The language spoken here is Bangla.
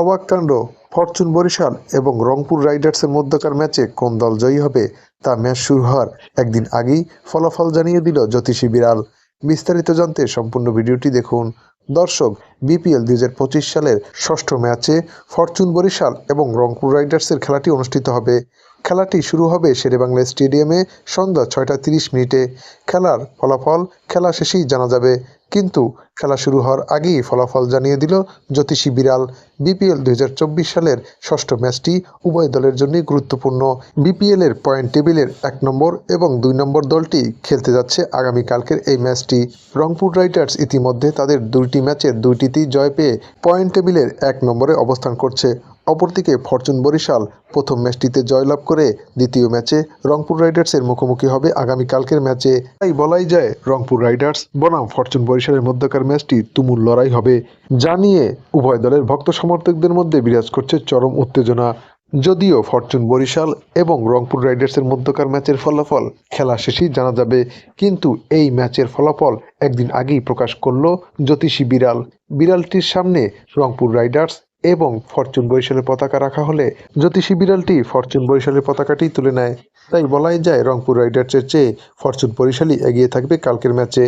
অবাক কাণ্ড, ফরচুন বরিশাল এবং রংপুর রাইডার্সের মধ্যকার ম্যাচে কোন দল জয়ী হবে তা ম্যাচ শুরু হওয়ার একদিন আগেই ফলাফল জানিয়ে দিল জ্যোতিষী বিড়াল। বিস্তারিত জানতে সম্পূর্ণ ভিডিওটি দেখুন। দর্শক, বিপিএল দুই হাজার পঁচিশ সালের ষষ্ঠ ম্যাচে ফরচুন বরিশাল এবং রংপুর রাইডার্সের খেলাটি অনুষ্ঠিত হবে। খেলাটি শুরু হবে শেরেবাংলা স্টেডিয়ামে সন্ধ্যা ছয়টা তিরিশ মিনিটে। খেলার ফলাফল খেলা শেষেই জানা যাবে। কিন্তু খেলা শুরু হওয়ার আগেই ফলাফল জানিয়ে দিল জ্যোতিষী বিড়াল। বিপিএল দুই হাজার চব্বিশ সালের ষষ্ঠ ম্যাচটি উভয় দলের জন্যই গুরুত্বপূর্ণ। বিপিএল এর পয়েন্ট টেবিলের এক নম্বর এবং দুই নম্বর দলটি খেলতে যাচ্ছে আগামীকালকের এই ম্যাচটি। রংপুর রাইডার্স ইতিমধ্যে তাদের দুইটি ম্যাচের দুইটিতেই জয় পেয়ে পয়েন্ট টেবিলের এক নম্বরে অবস্থান করছে। অপরদিকে ফরচুন বরিশাল প্রথম ম্যাচটিতে জয়লাভ করে দ্বিতীয় ম্যাচে রংপুর রাইডার্সের মুখোমুখি হবে আগামীকালকের ম্যাচে। তাই বলাই যায়, রংপুর রাইডার্স বনাম ফরচুন বরিশালের মধ্যকার ম্যাচটি তুমুল লড়াই হবে যা নিয়ে উভয় দলের ভক্ত সমর্থকদের মধ্যে বিরাজ করছে চরম উত্তেজনা। যদিও ফরচুন বরিশাল এবং রংপুর রাইডার্সের মধ্যকার ম্যাচের ফলাফল খেলা শেষেই জানা যাবে, কিন্তু এই ম্যাচের ফলাফল একদিন আগেই প্রকাশ করল জ্যোতিষী বিড়াল। বিড়ালটির সামনে রংপুর রাইডার্স এবং ফরচুন বরিশালের পতাকা রাখা হলে জ্যোতিষী বিড়ালটি ফরচুন বরিশালের পতাকাটি তুলে নেয়। তাই বলাই যায় রংপুর রাইডার্সের চেয়ে ফরচুন বরিশালই এগিয়ে থাকবে কালকের ম্যাচে।